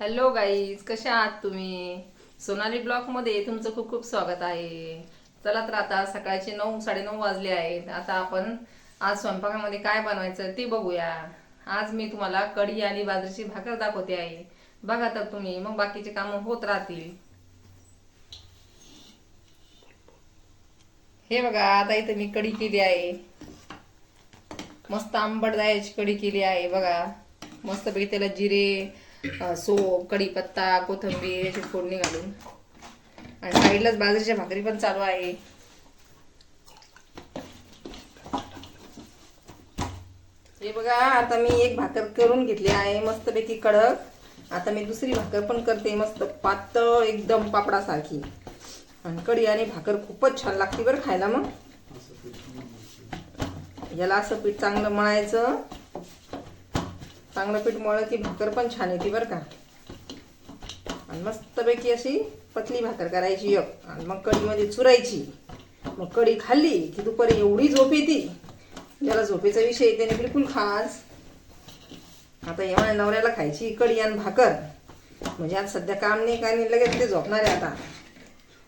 Hello guys कशा आहात तुम्ही? सोनाली ब्लॉकमध्ये तुमचं खूप खूप स्वागत आहे. चला तर आता सकाळचे नऊ साडेनऊ वाजले आहेत. आता आपण आज स्वयंपाकामध्ये काय बनवायचं ते बघूया. आज मी तुम्हाला कढी आणि बाजरीची भाकर दाखवते आहे. बघा तर तुम्ही मग बाकीचे कामं होत राहतील. हे बघा आता इथं मी कढी केली आहे. मस्त आंबट जायची कढी केली आहे बघा. मस्त पैकी त्याला जिरे सोप कढीपत्ता कोथिंबीर याची फोडणी घालून. आणि साईडलाच बाजरीच्या भाकरी पण चालू आहे. हे बघा आता मी एक भाकर करून घेतली आहे मस्तपैकी कडक. आता मी दुसरी भाकर पण करते मस्त पातळ एकदम पापडासारखी. आणि कढी आणि भाकर खूपच छान लागते बरं खायला मग. याला असं पीठ चांगलं मळायचं. चांगलं पीठ मळलं की भाकर पण छान येते बरं का. आणि मस्तपैकी अशी पतली भाकर करायची एक. आणि मग कढीमध्ये चुरायची. मग कढी खाल्ली की दुपारी एवढी झोप येते. ज्याला झोपेचा विषय त्याने बिलकुल खास. आता या नवऱ्याला खायची कढी आणि भाकर. म्हणजे आज सध्या काम नाही काय नाही लगेच ते झोपणार आहे आता.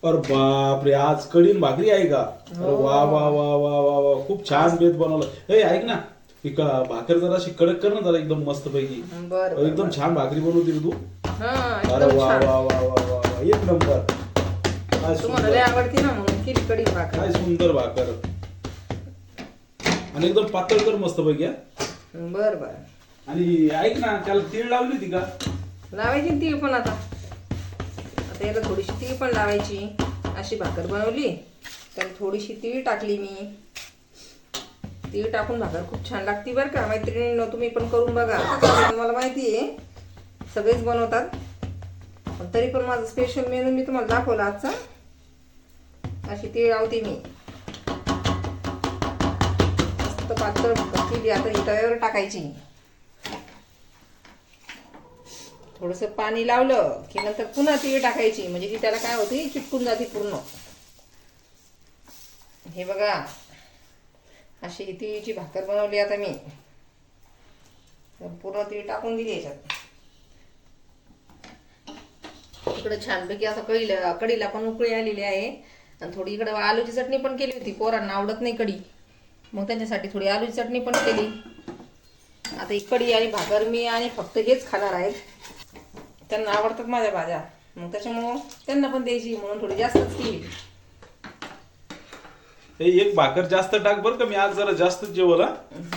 अरे बापरे आज कडीन भाकरी आहे का? अरे वा वा वा वा वा वा खूप छान बेत बनवलं. हे ऐक ना ही का- भाकर जरा अशी कडक कर ना जरा एकदम मस्त पैकी बरं एकदम छान भाकरी बनवते रे तू. हा अरे एकदम वा छान. वा वा वा वा वा. एक नंबर. काय तुम्हाला लय सुंदर आवडते ना म्हणून केली कढी भाकर. काय सुंदर भाकर. आणि एकदम पातळ कर मस्त पैकी हा. बर बर. आणि ऐक ना त्याला तीळ लावली होती का? लावायची ना तीळ पण आता. आता याला थोडीशी तीळ पण लावायची. अशी भाकर बनवली. त्याला थोडीशी तीळ टाकली मी. तीळ टाकून भाकर खूप छान लागते बरं का मैत्रिणींनो तुम्ही पण करून बघा. तुम्हाला माहिती आहे सगळेच बनवतात. पण तरी पण माझा स्पेशल मेनू मी तुम्हाला दाखवला आजचा. अशी तीळ लावते मी. मस्त पातळ केली आता ही तव्यावर टाकायची. थोडस पाणी लावलं की नंतर पुन्हा तीळ टाकायची. म्हणजे ती त्याला काय होती चिटकून जाते पूर्ण. हे बघा. अशी ही तिळीची भाकर बनवली आता मी पूर्ण तीळ टाकून दिली याच्यात. इकडे छानपैकी असं कळी कढीला पण उकळी आलेली आहे. आणि थोडी इकडे आलूची चटणी पण केली होती पोरांना आवडत नाही कढी. मग त्यांच्यासाठी थोडी आलूची चटणी पण केली. आता ही कढी आणि भाकर मी आणि फक्त हेच खाणार आहेत. त्यांना आवडतात माझ्या भाज्या. मग त्याच्यामुळं त्यांना पण द्यायची म्हणून थोडी जास्तच केली. हे एक भाकर जास्त टाक बर का मी आज जरा जास्त जेवला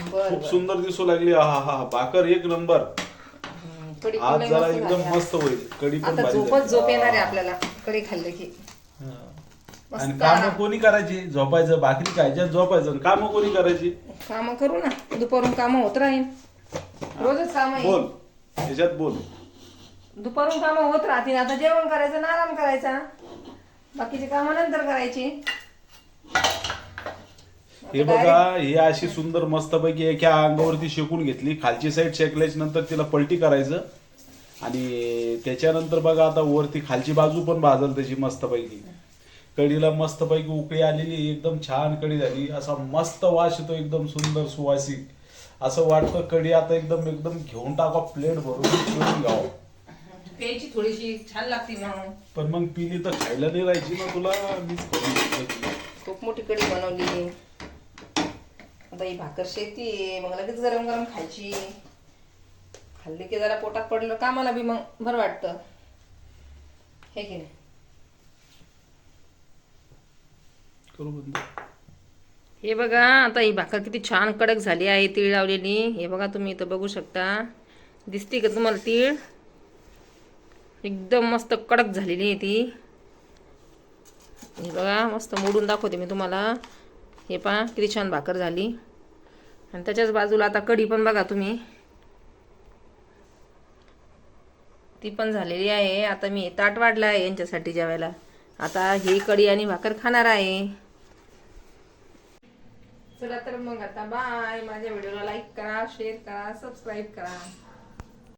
खूप सुंदर दिसू लागली हा हा हा. भाकर एक नंबर. कढी आज जरा मस्त एकदम झाली मस्त होईल कढी पण आता भारी झोपच. झोप येणार आहे आपल्याला कढी खाल्लं की. हा. मस्त आणि काम कोणी करायची? झोपायचं भाकरी खायच्या झोपायचं. काम कोणी करायची? काम करू ना. दुपारून काम होत राहील रोजच काम आहे. बोल. त्याच्यात बोल. दुपारून काम होत राहतील. आता जेवण करायचं ना आराम करायचा. बाकीचे काम नंतर करायची. हे बघा ही अशी सुंदर मस्तपैकी एका अंगावरती शेकून घेतली. खालची साईड शेकल्याच्या नंतर तिला पलटी करायचं. आणि त्याच्यानंतर बघा आता वरती खालची बाजू पण भाजल त्याची मस्तपैकी. कढीला मस्तपैकी उकळी आलेली एकदम छान कढी झाली. असा मस्त वास येतो एकदम सुंदर सुवासिक असं वाटतं कढी आता एकदम एकदम घेऊन टाका प्लेट भरून पिऊन घ्यावं प्यायची थोडीशी छान लागते म्हणून. पण मग पिली तर खायला नाही राहायची ना तुला मीच करून घेतलं. खूप मोठी कढी बनवली. आता ही भाकर शेती मग लगेच गरम गरम खायची. खाल्ली की जरा पोटात पडलं कामाला बी मग बरं वाटतं. हे की नाही? करू बंद हे बघा आता ही भाकर किती छान कडक झाली आहे तीळ लावलेली. हे बघा तुम्ही इथं बघू शकता. दिसते का तुम्हाला तीळ? एकदम मस्त कडक झालेली आहे ती. हे बघा मस्त मोडून दाखवते मी तुम्हाला. हे पहा किती छान भाकर झाली. आणि त्याच्याच बाजूला आता कढी पण बघा तुम्ही. ती पण झालेली आहे. आता मी ताट वाढलं आहे यांच्यासाठी जेवायला. आता ही कढी आणि भाकर खाणार आहे. चला तर मग आता बाय माझ्या व्हिडिओला लाईक करा शेअर करा सबस्क्राईब करा.